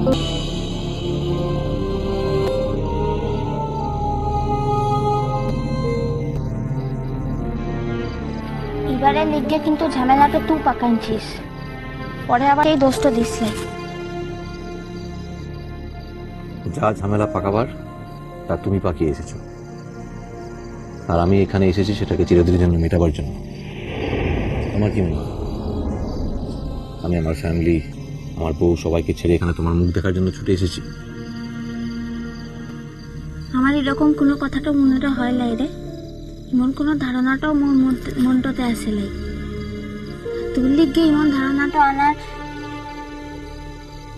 এবারে লিগে কিন্তু ঝামেলাটা তুই পাকাইছিস। পরে আবার এই দোষটা দিস যা ঝামেলা পাকাবার, তা তুমি পাকিয়ে এসেছ। আর আমি এখানে এসেছি সেটাকে চিরদিনের জন্য মেটাবার জন্য। আমার কি মনে হয়? আমি আমার ফ্যামিলি আমার বউ সবাইকে ছেড়ে এখানে তোমার মুখ দেখার জন্য ছুটে এসেছি। আমার এরকম কোনো কথাটা মনেটা হয় নাই রে। এমন কোনো ধারণাটাও মোর মধ্যে- মনটাতে আসে লাই তোর লিগে এমন ধারণাটা আনার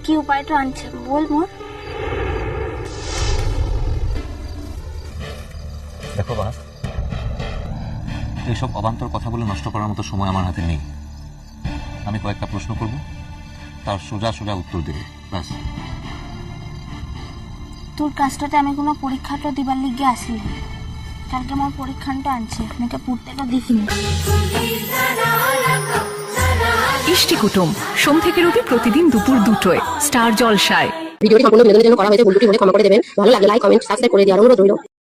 কি উপায়টা আনছে বল মোর দেখো বা এইসব অবান্তর কথাগুলো নষ্ট করার মতো সময় আমার হাতে নেই। আমি কয়েকটা প্রশ্ন করব। তার সোজা সোজা উত্তর দেবে ব্যাস। তোর কাজটাতে আমি কোনো পরীক্ষাটা দিবার লিগে আসি কালকে আমার পরীক্ষাটা আনছে নাকি পড়তেটা দেখিনি। ইষ্টি কুটুম সোম থেকে রবি প্রতিদিন দুপুর দুটোয় স্টার জলসায়। ভিডিওটি সম্পূর্ণ বিনোদনের জন্য করা হয়েছে ভুল ত্রুটি হলে ক্ষমা করে দেবেন। ভালো লাগলে লাইক কমেন্ট সাবস্ক্রাইব করে দেওয়ার অনুরোধ রইল।